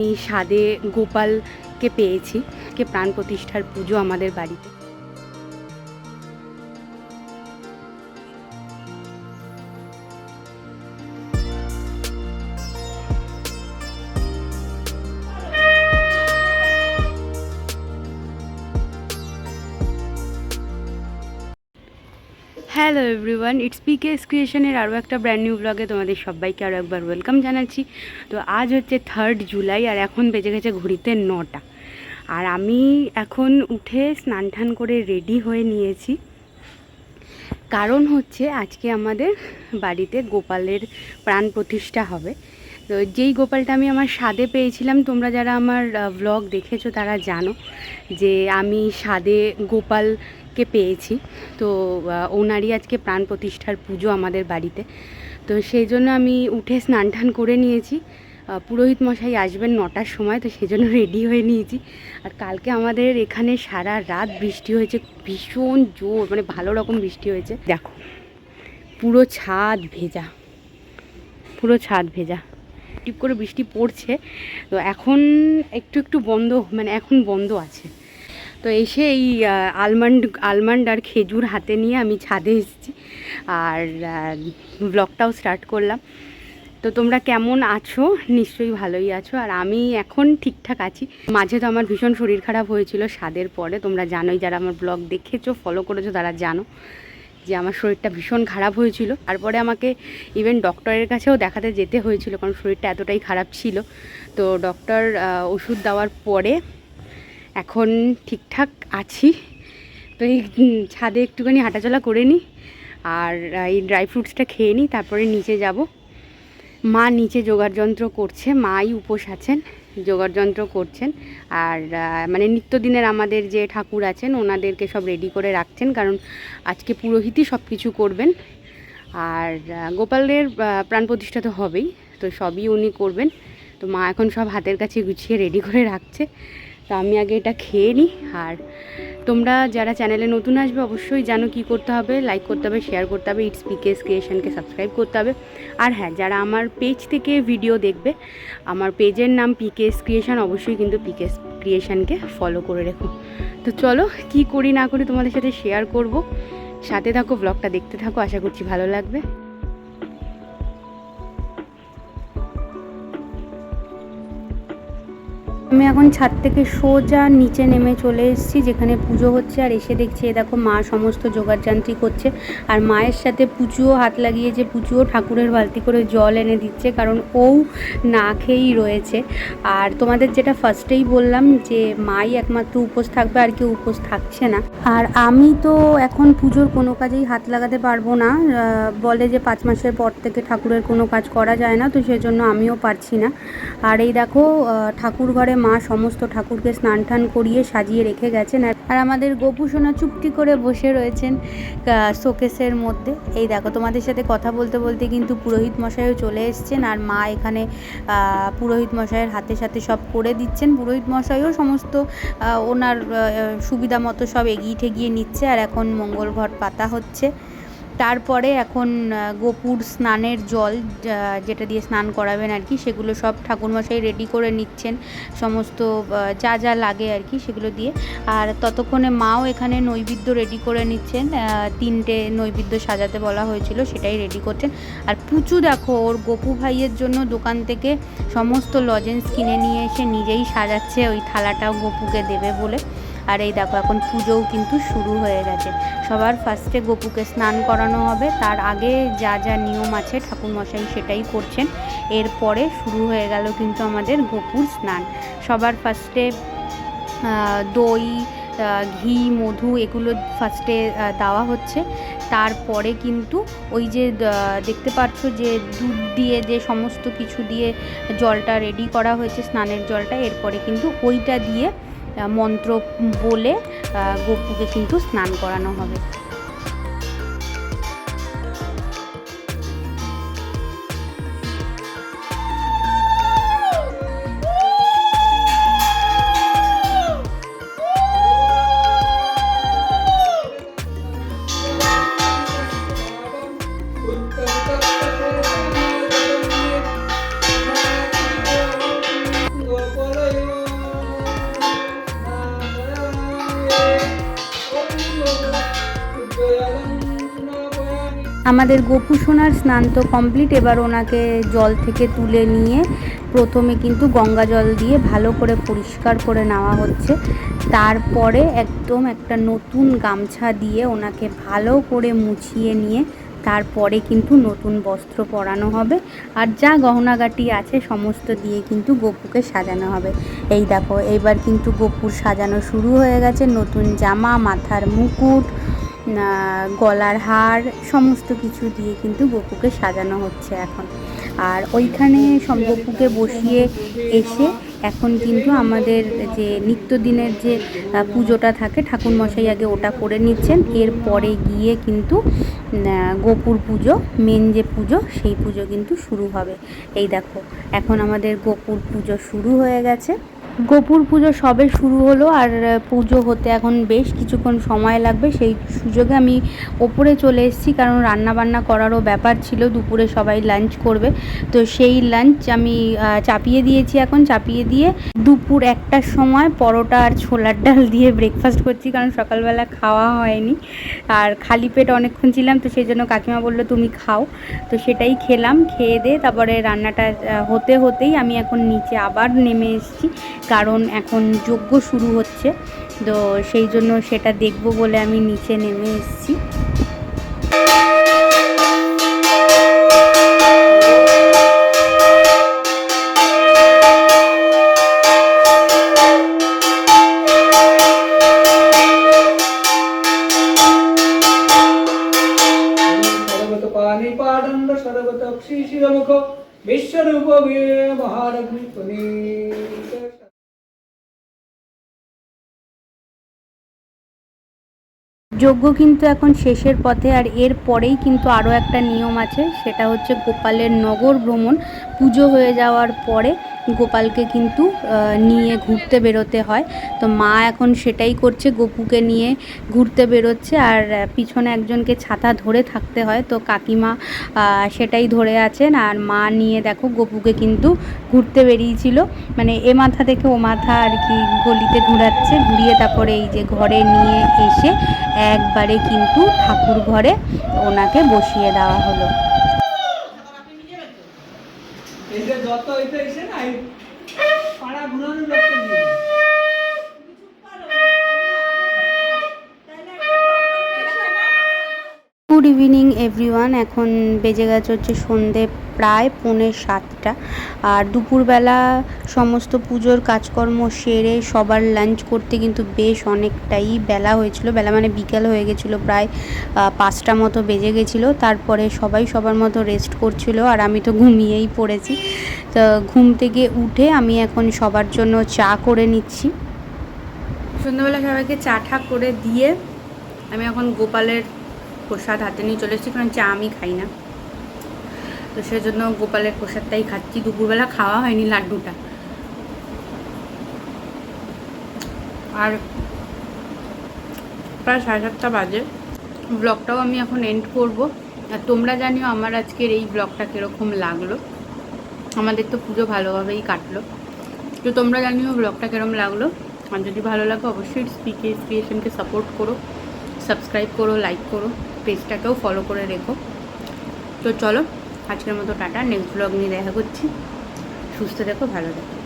এই স্বাদে গোপালকে পেয়েছি কে প্রাণ প্রতিষ্ঠার পুজো আমাদের বাড়িতে। হ্যালো এভরিওয়ান ইটস পিকেস ক্রিয়েশনের আরও একটা ব্র্যান্ড নিউ ব্লগে তোমাদের সবাইকে আরও একবার ওয়েলকাম জানাচ্ছি। তো আজ হচ্ছে থার্ড জুলাই আর এখন বেজে গেছে ঘড়িতে নটা। আর আমি এখন উঠে স্নান টান করে রেডি হয়ে নিয়েছি। কারণ হচ্ছে আজকে আমাদের বাড়িতে গোপালের প্রাণ প্রতিষ্ঠা হবে। তো যেই গোপালটা আমি আমার স্বাদে পেয়েছিলাম, তোমরা যারা আমার ব্লগ দেখেছ তারা জানো যে আমি স্বাদে গোপালকে পেয়েছি। তো ওনারই আজকে প্রাণ প্রতিষ্ঠার পুজো আমাদের বাড়িতে। তো সেই জন্য আমি উঠে স্নান টান করে নিয়েছি। পুরোহিত মশাই আসবেন নটার সময়, তো সেই জন্য রেডি হয়ে নিয়েছি। আর কালকে আমাদের এখানে সারা রাত বৃষ্টি হয়েছে, ভীষণ জোর মানে ভালো রকম বৃষ্টি হয়েছে। দেখো, পুরো ছাদ ভেজা, পুরো ছাদ ভেজা। টিপ করে বৃষ্টি পড়ছে, তো এখন একটু একটু বন্ধ মানে এখন বন্ধ আছে। তো এসে এই আলমন্ড আলমন্ড আর খেজুর হাতে নিয়ে আমি ছাদে এসেছি। আর ব্লগটাও স্টার্ট করলাম। তো তোমরা কেমন আছো? নিশ্চয়ই ভালোই আছো। আর আমি এখন ঠিকঠাক আছি। মাঝে তো আমার ভীষণ শরীর খারাপ হয়েছিল স্বাদের পরে। তোমরা জানোই, যারা আমার ব্লগ দেখেছ ফলো করেছ, তারা জানো যে আমার শরীরটা ভীষণ খারাপ হয়েছিল। তারপরে আমাকে ইভেন ডক্টরের কাছেও দেখাতে যেতে হয়েছিল, কারণ শরীরটা এতটাই খারাপ ছিল। তো ডক্টর ওষুধ দেওয়ার পরে এখন ঠিকঠাক আছি। তো এই ছাদে একটুখানি হাঁটাচলা করে নিই আর এই ড্রাই ফ্রুটসটা খেয়ে নিই তারপরে নিচে যাব। মা নিচে যোগাড় যন্ত্র করছে মাই উপোস আছেন যোগাড় যন্ত্র করছেন আর মানে নিত্যদিনের আমাদের যে ঠাকুর আছেন ওনাদেরকে সব রেডি করে রাখছেন কারণ আজকে পুরোহিতই সব কিছু করবেন। আর আহ, গোপালের প্রাণ প্রতিষ্ঠা তো হবেই তো সবই উনি করবেন। তো মা এখন সব হাতের কাছে গুছিয়ে রেডি করে রাখছে। তো আমি আগে এটা খেয়ে নিই। আর তোমরা যারা চ্যানেলে নতুন আসবে, অবশ্যই জানো কি করতে হবে। লাইক করতে হবে শেয়ার করতে হবে ইটস পিকেস ক্রিয়েশনকে সাবস্ক্রাইব করতে হবে। আর হ্যাঁ যারা আমার পেজ থেকে ভিডিও দেখবে, আমার পেজের নাম পিকেস ক্রিয়েশন অবশ্যই কিন্তু পিকেস ক্রিয়েশনকে ফলো করে রেখো। তো চলো, কি করি না করি তোমাদের সাথে শেয়ার করব। সাথে থাকো ব্লগটা দেখতে থাকো, আশা করছি ভালো লাগবে। আমি এখন ছাদ থেকে সোজা নিচে নেমে চলে এসেছি, যেখানে পুজো হচ্ছে। আর এসে দেখছি, এ দেখো, মা সমস্ত জোগাড় যোগাড়যান্ত্রিক করছে। আর মায়ের সাথে পুজোও হাত লাগিয়েছে, পুজোও ঠাকুরের বালতি করে জল এনে দিচ্ছে, কারণ ও না খেয়েই রয়েছে। আর তোমাদের যেটা ফার্স্টেই বললাম, যে মাই একমাত্র উপোস থাকবে, আর কেউ উপোস থাকছে না। আর আমি তো এখন পুজোর কোনো কাজেই হাত লাগাতে পারব না। বলে যে পাঁচ মাসের পর থেকে ঠাকুরের কোনো কাজ করা যায় না, তো সেজন্য আমিও পারছি না। আর এই দেখো ঠাকুর ঘরে মা সমস্ত ঠাকুরকে স্নান টান করিয়ে সাজিয়ে রেখে গেছেন আর- আমাদের গোপুসোনা চুপটি করে বসে রয়েছেন শোকেসের মধ্যে। এই দেখো, তোমাদের সাথে কথা বলতে বলতে কিন্তু পুরোহিত মশাইও চলে এসছেন আর মা এখানে পুরোহিত মশাইয়ের হাতে সাথে সব করে দিচ্ছেন। পুরোহিত মশাইও সমস্ত ওনার সুবিধা মতো সব এগিয়ে ঠেগিয়ে নিচ্ছে আর এখন মঙ্গল ঘট পাতা হচ্ছে। তারপরে এখন গোপুর স্নানের জল যেটা দিয়ে স্নান করাবেন আর কি, সেগুলো সব ঠাকুরমশাই রেডি করে নিচ্ছেন। সমস্ত যা যা লাগে আর কি সেগুলো দিয়ে। আর ততক্ষণে মাও এখানে নৈবেদ্য রেডি করে নিচ্ছেন। তিনটে নৈবেদ্য সাজাতে বলা হয়েছিল, সেটাই রেডি করছেন। আর পুচু দেখো, ওর গোপু ভাইয়ের জন্য দোকান থেকে সমস্ত লজেন্স কিনে নিয়ে এসে নিজেই সাজাচ্ছে, ওই থালাটাও গোপুকে দেবে বলে। আর এই দেখো, এখন পুজোও কিন্তু শুরু হয়ে গেছে। সবার ফার্স্টে গোপুকে স্নান করানো হবে। তার আগে যা যা নিয়ম আছে ঠাকুরমশাই সেটাই করছেন। এরপরে শুরু হয়ে গেল কিন্তু আমাদের গোপুর স্নান। সবার ফার্স্টে দই ঘি, মধু এগুলো ফার্স্টে দেওয়া হচ্ছে। তারপরে কিন্তু ওই যে দেখতে পাচ্ছ যে দুধ দিয়ে যে সমস্ত কিছু দিয়ে জলটা রেডি করা হয়েছে, স্নানের জলটা। এরপরে কিন্তু ওইটা দিয়ে মন্ত্র বলে গোপুকে কিন্তু স্নান করানো হবে। আমাদের গোপু সোনার স্নান তো কমপ্লিট এবার ওনাকে জল থেকে তুলে নিয়ে প্রথমে কিন্তু গঙ্গা জল দিয়ে ভালো করে পরিষ্কার করে নেওয়া হচ্ছে। তারপরে একদম একটা নতুন গামছা দিয়ে ওনাকে ভালো করে মুছিয়ে নিয়ে তারপরে কিন্তু নতুন বস্ত্র পরানো হবে। আর যা গহনাগাটি আছে সমস্ত দিয়ে কিন্তু গপুকে সাজানো হবে। এই দেখো, এইবার কিন্তু গপুর সাজানো শুরু হয়ে গেছে। নতুন জামা, মাথার মুকুট গলার হার, সমস্ত কিছু দিয়ে কিন্তু গপুকে সাজানো হচ্ছে এখন। আর ওইখানে গপুকে বসিয়ে এসে এখন কিন্তু আমাদের যে নিত্যদিনের যে পুজোটা থাকে ঠাকুর মশাই আগে ওটা করে নিচ্ছেন। এরপরে গিয়ে কিন্তু গোপুর পুজো, মেন যে পুজো, সেই পুজো কিন্তু শুরু হবে। এই দেখো, এখন আমাদের গোপুর পুজো শুরু হয়ে গেছে। গোপুর পুজো সবে শুরু হলো আর পুজো হতে এখন বেশ কিছুক্ষণ সময় লাগবে। সেই সুযোগে আমি ওপরে চলে এসেছি কারণ রান্না বান্না করারও ব্যাপার ছিল। দুপুরে সবাই লাঞ্চ করবে। তো সেই লাঞ্চ আমি চাপিয়ে দিয়েছি এখন। চাপিয়ে দিয়ে দুপুর একটার সময় পরোটা আর ছোলার ডাল দিয়ে ব্রেকফাস্ট করছি কারণ সকালবেলা খাওয়া হয়নি। আর খালি পেট অনেকক্ষণ ছিলাম তো সেই জন্য কাকিমা বলল, তুমি খাও। তো সেটাই খেলাম, খেয়ে দিয়ে তারপরে রান্নাটা হতে হতেই আমি এখন নিচে আবার নেমে এসেছি। কারণ এখন যজ্ঞ শুরু হচ্ছে, তো সেই জন্য সেটা দেখব বলে আমি নিচে নেমে এসেছি। যজ্ঞ কিন্তু এখন শেষের পথে আর এর পরেই কিন্তু আরও একটা নিয়ম আছে, সেটা হচ্ছে গোপালের নগর ভ্রমণ। পুজো হয়ে যাওয়ার পরে গোপালকে কিন্তু নিয়ে ঘুরতে বেরোতে হয়। তো মা এখন সেটাই করছে, গপুকে নিয়ে ঘুরতে বেরোচ্ছে। আর পিছনে একজনকে ছাতা ধরে থাকতে হয়। তো কাকিমা সেটাই ধরে আছেন। আর মা নিয়ে দেখো, গপুকে কিন্তু ঘুরতে বেরিয়েছিল। মানে এ মাথা থেকে ও মাথা আর কি গলিতে ঘুরাচ্ছে। ঘুরিয়ে তারপরে এই যে ঘরে নিয়ে এসে একবারে কিন্তু ঠাকুর ঘরে ওনাকে বসিয়ে দেওয়া হলো। যত হইতে এসে না পাড়া ঘুরানোর লোকটা গুড ইভিনিং এভরিওয়ান এখন বেজে গেছে হচ্ছে সন্ধে প্রায় পৌনে সাতটা। আর দুপুরবেলা সমস্ত পুজোর কাজকর্ম সেরে সবার লাঞ্চ করতে কিন্তু বেশ অনেকটাই বেলা হয়েছিল। বেলা মানে বিকেল হয়ে গেছিল, প্রায় পাঁচটা মতো বেজে গেছিল। তারপরে সবাই সবার মতো রেস্ট করছিল আর আমি তো ঘুমিয়েই পড়েছি। তো ঘুম থেকে উঠে আমি এখন সবার জন্য চা করে নিচ্ছি। সন্ধ্যাবেলা সবাইকে চা ঠা করে দিয়ে আমি এখন গোপালের প্রসাদ হাতে নিয়ে চলে এসেছি, কারণ চা আমি খাই না। তো সেজন্য গোপালের প্রসাদটাই খাচ্ছি। দুপুরবেলা খাওয়া হয়নি লাড্ডুটা। আর প্রায় সাড়ে সাতটা বাজে। ব্লগটাও আমি এখন এন্ড করব। আর তোমরা জানিও আমার আজকের এই ব্লগটা কীরকম লাগল। আমাদের তো পুজো ভালোভাবেই কাটলো। তো তোমরা জানিও ব্লগটা কীরকম লাগল। আর যদি ভালো লাগে অবশ্যই স্পিকে ক্রিয়েশনকে সাপোর্ট করো। সাবস্ক্রাইব করো লাইক করো। পেজটাকেও ফলো করে রেখো। তো চলো, আজকের মতো টাটা নেক্সট ব্লগ নিয়ে দেখা করছি। সুস্থ দেখো ভালো দেখো